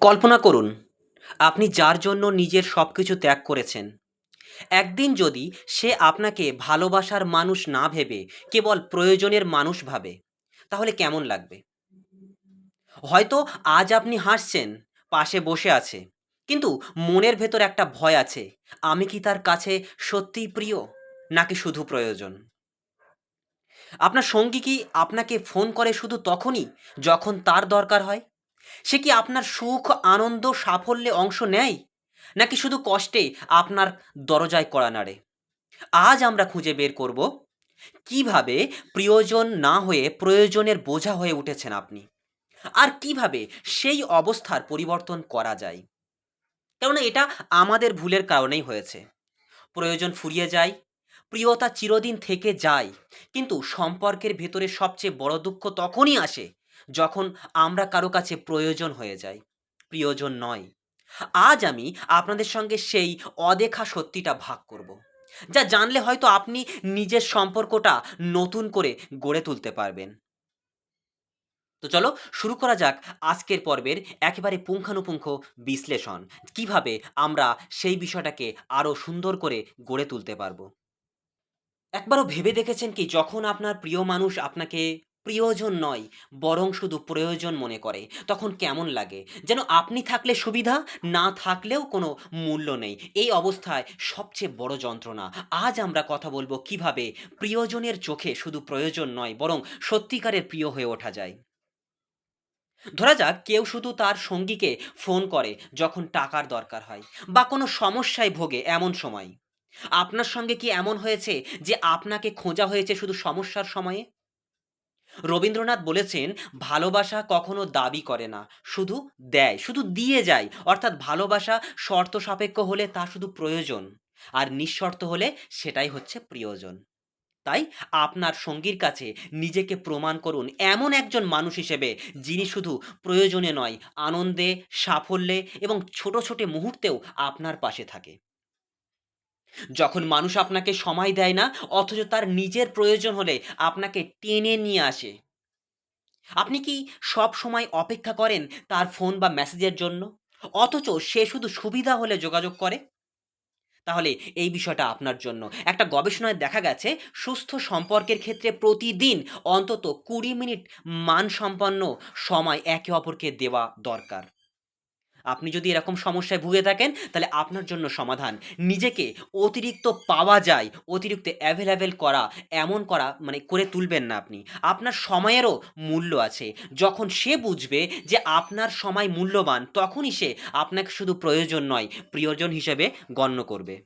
কল্পনা করুন, আপনি যার জন্য নিজের সব কিছু ত্যাগ করেছেন। একদিন যদি সে আপনাকে ভালোবাসার মানুষ না ভেবে কেবল প্রয়োজনের মানুষ ভাবে, তাহলে কেমন লাগবে? হয়তো আজ আপনি হাসছেন, পাশে বসে আছে, কিন্তু মনের ভেতর একটা ভয় আছে, আমি কি তার কাছে সত্যিই প্রিয়, নাকি শুধু প্রয়োজন? আপনার সঙ্গী কি আপনাকে ফোন করে শুধু তখনই, যখন তার দরকার হয়? সে কি আপনার সুখ, আনন্দ, সাফল্যে অংশ নেয়? নাকি শুধু কষ্টে আপনার দরজায় কড়া নাড়ে? আজ আমরা খুঁজে বের করব কীভাবে প্রিয়জন না হয়ে প্রয়োজনের বোঝা হয়ে উঠেছেন আপনি? আর কীভাবে সেই অবস্থার পরিবর্তন করা যায়? কেননা এটা আমাদের ভুলের কারণেই হয়েছে। প্রয়োজন ফুরিয়ে যায়, প্রিয়তা চিরদিন থেকে যায়, কিন্তু সম্পর্কের ভেতরে সবচেয়ে বড় দুঃখ তখনই আসে যখন আমরা কারও কাছে প্রয়োজন হয়ে যাই, প্রিয়জন নয়। আজ আমি আপনাদের সঙ্গে সেই অদেখা সত্যিটা ভাগ করব, যা জানলে হয়তো আপনি নিজের সম্পর্কটা নতুন করে গড়ে তুলতে পারবেন। তো চলো শুরু করা যাক আজকের পর্বের একেবারে পুঙ্খানুপুঙ্খ বিশ্লেষণ, কীভাবে আমরা সেই বিষয়টাকে আরও সুন্দর করে গড়ে তুলতে পারব। একবারও ভেবে দেখেছেন কি, যখন আপনার প্রিয় মানুষ আপনাকে প্রিয়জন নয়, বরং শুধু প্রয়োজন মনে করে। তখন কেমন লাগে? যেন আপনি থাকলে সুবিধা, না থাকলেও কোনো মূল্য নেই। এই অবস্থায় সবচেয়ে বড় যন্ত্রণা। আজ আমরা কথা বলব কীভাবে প্রিয়জনের চোখে শুধু প্রয়োজন নয়, বরং সত্যিকারের প্রিয় হয়ে ওঠা যায়। ধরা যাক, কেউ শুধু তার সঙ্গীকে ফোন করে যখন টাকার দরকার হয়, বা কোনো সমস্যায় ভোগে এমন সময়। আপনার সঙ্গে কি এমন হয়েছে যে আপনাকে খোঁজা হয়েছে শুধু সমস্যার সময়ে? রবীন্দ্রনাথ বলেছেন, ভালোবাসা কখনো দাবি করে না, শুধু দেয়, শুধু দিয়ে যায়। অর্থাৎ ভালোবাসা শর্ত সাপেক্ষ হলে তা শুধু প্রয়োজন, আর নিঃশর্ত হলে সেটাই হচ্ছে প্রিয়জন। তাই আপনার সঙ্গীর কাছে নিজেকে প্রমাণ করুন এমন একজন মানুষ হিসেবে, যিনি শুধু প্রয়োজনে নয়, আনন্দে, সাফল্যে এবং ছোট ছোট মুহূর্তেও আপনার পাশে থাকে। যখন মানুষ আপনাকে সময় দেয় না, অথচ তার নিজের প্রয়োজন হলে আপনাকে টেনে নিয়ে আসে। আপনি কি সব সময় অপেক্ষা করেন তার ফোন বা মেসেজের জন্য? অথচ সে শুধু সুবিধা হলে যোগাযোগ করে? তাহলে এই বিষয়টা আপনার জন্য। একটা গবেষণায় দেখা গেছে, সুস্থ সম্পর্কের ক্ষেত্রে প্রতিদিন অন্তত কুড়ি মিনিট মানসম্পন্ন সময় একে অপরকে দেওয়া দরকার। আপনি যদি এরকম সমস্যায় ভুগে থাকেন, তাহলে আপনার জন্য সমাধান। নিজেকে অতিরিক্ত পাওয়া যায়, অতিরিক্ত অ্যাভেলেবেল করা, এমন করা মানে করে তুলবেন না আপনি। আপনার সময়েরও মূল্য আছে। যখন সে বুঝবে যে আপনার সময় মূল্যবান, তখনই সে আপনাকে শুধু প্রয়োজন নয়, প্রিয়জন হিসেবে গণ্য করবে।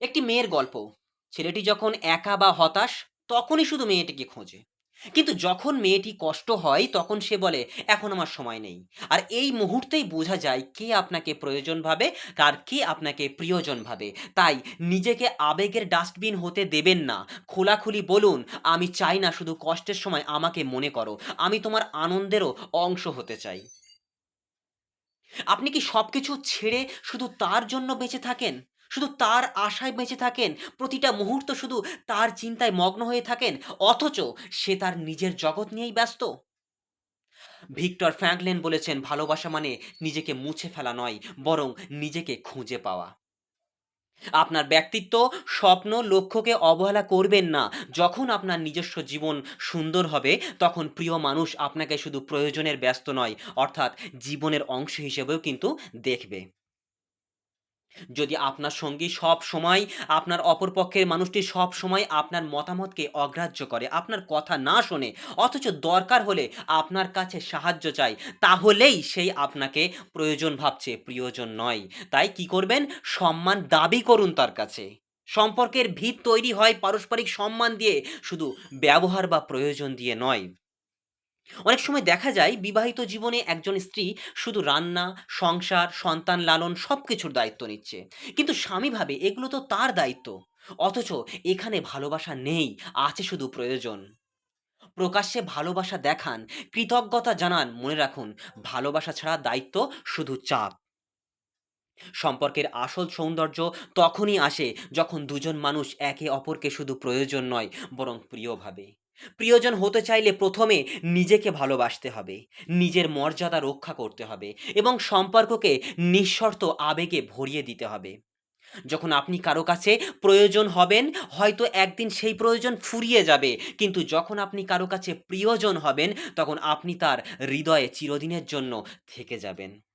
একটি মেয়ের গল্প। ছেলেটি যখন একা বা হতাশ, তখনই শুধু মেয়েটিকে খোঁজে। কিন্তু যখন মেয়েটি কষ্ট হয়, তখন সে বলে, এখন আমার সময় নেই। আর এই মুহূর্তেই বোঝা যায় কে আপনাকে প্রয়োজন ভাবে, আর কে আপনাকে প্রিয়জন ভাবে। তাই নিজেকে আবেগের ডাস্টবিন হতে দেবেন না। খোলাখুলি বলুন, আমি চাই না শুধু কষ্টের সময় আমাকে মনে করো। আমি তোমার আনন্দেরও অংশ হতে চাই। আপনি কি সবকিছু ছেড়ে শুধু তার জন্য বেঁচে থাকেন? শুধু তার আশায় বেঁচে থাকেন, প্রতিটা মুহূর্ত শুধু তার চিন্তায় মগ্ন হয়ে থাকেন, অথচ সে তার নিজের জগৎ নিয়েই ব্যস্ত। ভিক্টর ফ্র্যাঙ্কলেন বলেছেন, ভালোবাসা মানে নিজেকে মুছে ফেলা নয়, বরং নিজেকে খুঁজে পাওয়া। আপনার ব্যক্তিত্ব, স্বপ্ন, লক্ষ্যকে অবহেলা করবেন না। যখন আপনার নিজস্ব জীবন সুন্দর হবে, তখন প্রিয় মানুষ আপনাকে শুধু প্রয়োজনের ব্যস্ত নয়, অর্থাৎ জীবনের অংশ হিসেবেও কিন্তু দেখবে। যদি আপনার সঙ্গী সব সময় আপনার অপরপক্ষের মানুষটি সব সময় আপনার মতামতকে অগ্রাহ্য করে, আপনার কথা না শোনে, অথচ দরকার হলে আপনার কাছে সাহায্য চাই তাহলেই সেই আপনাকে প্রয়োজন ভাবছে, প্রিয়জন নয়। তাই কি করবেন? সম্মান দাবি করুন তার কাছে। সম্পর্কের ভিত তৈরি হয় পারস্পরিক সম্মান দিয়ে, শুধু ব্যবহার বা প্রয়োজন দিয়ে নয়। অনেক সময় দেখা যায় বিবাহিত জীবনে একজন স্ত্রী শুধু রান্না, সংসার, সন্তান লালন সব কিছুর দায়িত্ব নিচ্ছে। কিন্তু স্বামী ভাবে এগুলো তো তার দায়িত্ব। অথচ এখানে ভালোবাসা নেই, আছে শুধু প্রয়োজন। প্রকাশ্যে ভালোবাসা দেখান, কৃতজ্ঞতা জানান, মনে রাখুন, ভালোবাসা ছাড়া দায়িত্ব শুধু চাপ। সম্পর্কের আসল সৌন্দর্য তখনই আসে যখন দুজন মানুষ একে অপরকে শুধু প্রয়োজন নয়, বরং প্রিয় ভাবে। প্রিয়জন হতে চাইলে প্রথমে নিজেকে ভালোবাসতে হবে, নিজের মর্যাদা রক্ষা করতে হবে এবং সম্পর্ককে নিঃশর্ত আবেগে ভরিয়ে দিতে হবে। যখন আপনি কারও কাছে প্রয়োজন হবেন, হয়তো একদিন সেই প্রয়োজন ফুরিয়ে যাবে, কিন্তু যখন আপনি কারও কাছে প্রিয়জন হবেন, তখন আপনি তার হৃদয়ে চিরদিনের জন্য থেকে যাবেন।